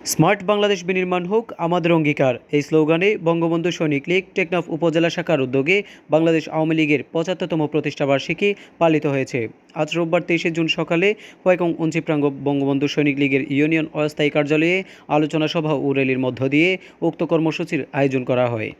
Smart Bangladesh বিনির্মাণ হোক আমাদের অঙ্গীকার। এই স্লোগানে বঙ্গবন্ধু সৈনিক লীগ, টেকনাফ উপজেলা শাখার উদ্যোগে বাংলাদেশ আওয়ামী লীগের পঁচাত্তরতম প্রতিষ্ঠাবার্ষিকী পালিত হয়েছে। আজ রোববার তেইশে জুন সকালে হয়কং অঞ্চিপ্রাঙ্গ বঙ্গবন্ধু সৈনিক লীগের ইউনিয়ন অস্থায়ী কার্যালয়ে আলোচনা সভা ও র্যালির মধ্য দিয়ে উক্ত কর্মসূচির আয়োজন করা হয়।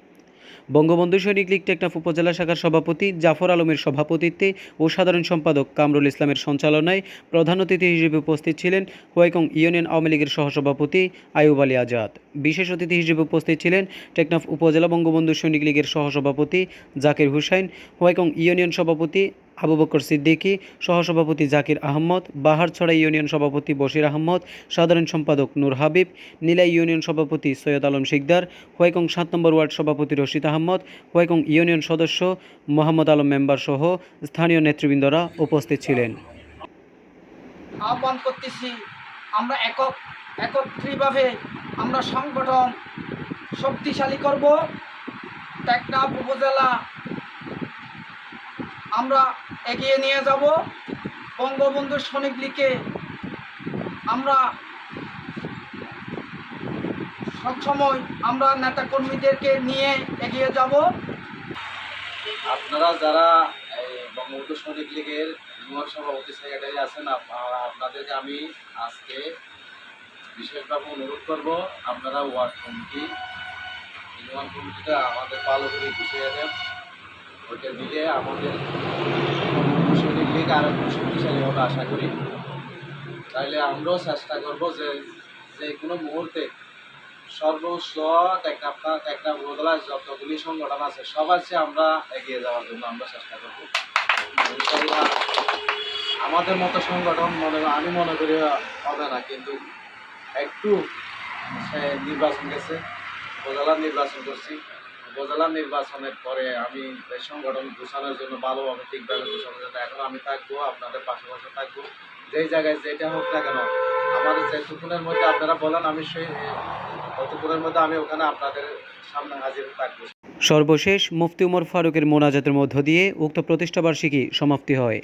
বঙ্গবন্ধু সৈনিক লীগ টেকনাফ উপজেলা শাখার সভাপতি জাফর আলমের সভাপতিত্বে ও সাধারণ সম্পাদক কামরুল ইসলামের সঞ্চালনায় প্রধান অতিথি হিসেবে উপস্থিত ছিলেন হোয়াইকং ইউনিয়ন আওয়ামী লীগের সহসভাপতি আয়ুব আলী আজাদ। বিশেষ অতিথি হিসেবে উপস্থিত ছিলেন টেকনাফ উপজেলা বঙ্গবন্ধু সৈনিক লীগের সহসভাপতি জাকির হুসাইন, হোয়াইকং ইউনিয়ন সভাপতি আবু বকর সিদ্দিকী, সহসভাপতি জাকির আহমদ, বাহারছড়া ইউনিয়ন সভাপতি বশির আহমদ, সাধারণ সম্পাদক নূর হাবিব, নীলাই ইউনিয়ন সভাপতি সৈয়দ আলম শিকদার, হোয়াইকং সাত নম্বর ওয়ার্ড সভাপতি রশিদ আহমদ, হোয়াইকং ইউনিয়ন সদস্য মোহাম্মদ আলম মেম্বার সহ স্থানীয় নেতৃবৃন্দরা উপস্থিত ছিলেন। আহ্বান করতেছি, আমরা একক, একত্রিতভাবে আমরা সংগঠন শক্তিশালী করব। টেকনাফ উপজেলা আমরা এগিয়ে নিয়ে যাব। বঙ্গবন্ধু শ্রমিক লীগকে আমরা সবসময় আমরা নেতাকর্মীদেরকে নিয়ে এগিয়ে যাব। আপনারা যারা বঙ্গবন্ধু সৈনিক লীগের যুবক সভাপতি সেক্রেটারি আছেন আপনাদেরকে আমি আজকে বিশেষভাবে অনুরোধ করব, আপনারা ওয়ার্ড কমিটি ইউনিয়ন কমিটিটা আমাদের ভালো করে গুছিয়ে দেন। ওইটা দিলে আমাদের সৈনিক লীগ আরও শক্তিশালী হবে আশা করি। তাইলে আমরাও চেষ্টা করব যে যে কোনো মুহূর্তে সর্বস্ব টেকনাফটা টেকনাফ উপজেলায় যতগুলি সংগঠন আছে সবার চেয়ে আমরা এগিয়ে যাওয়ার জন্য আমরা চেষ্টা করব। আমাদের মতো সংগঠন মনে আমি মনে করি হবে না, কিন্তু একটু সে নির্বাচন গেছে উপজেলা নির্বাচন করছি। উপজেলা নির্বাচনের পরে আমি এই সংগঠন ঘোষণার জন্য ভালোভাবে ঠিকভাবে ঘোষণার জন্য এখন আমি থাকব আপনাদের পাশে পাশে থাকব। যেই জায়গায় যেটা হোক না কেন আমাদের যেটুকুনের মধ্যে আপনারা বলেন আমি সেই ততক্ষণের মধ্যে আমি ওখানে আপনাদের সামনে হাজির থাকব। সর্বশেষ মুফতি উমর ফারুকের মোনাজাতের মধ্য দিয়ে উক্ত প্রতিষ্ঠাবার্ষিকী সমাপ্তি হয়।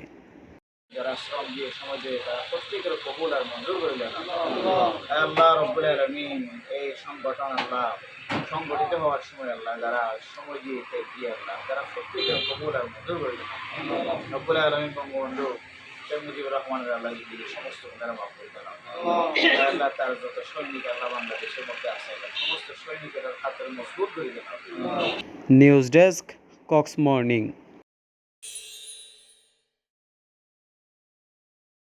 যারা শ্রম দিয়ে সমাজে তারা প্রত্যেকের কবুল আর মঞ্জুর করে দেন। আল্লাহ রব্বুল আলমিন এই সংগঠন আল্লাহ সংগঠিত হওয়ার সময় আল্লাহ, যারা সময় দিয়েছে দিয়ে আল্লাহ, যারা প্রত্যেকের কবুল আর মধুর করে দেন রব্বুল আলমিন বঙ্গবন্ধু শেখ মুজিবুর রহমানের আল্লাহ যদি সমস্ত তারা মাফ করে আল্লাহ তার যত সৈনিক আল্লাহ বাংলাদেশের মধ্যে আছে সমস্ত সৈনিকের হাতের মজবুত করে দেন। News desk, Cox morning.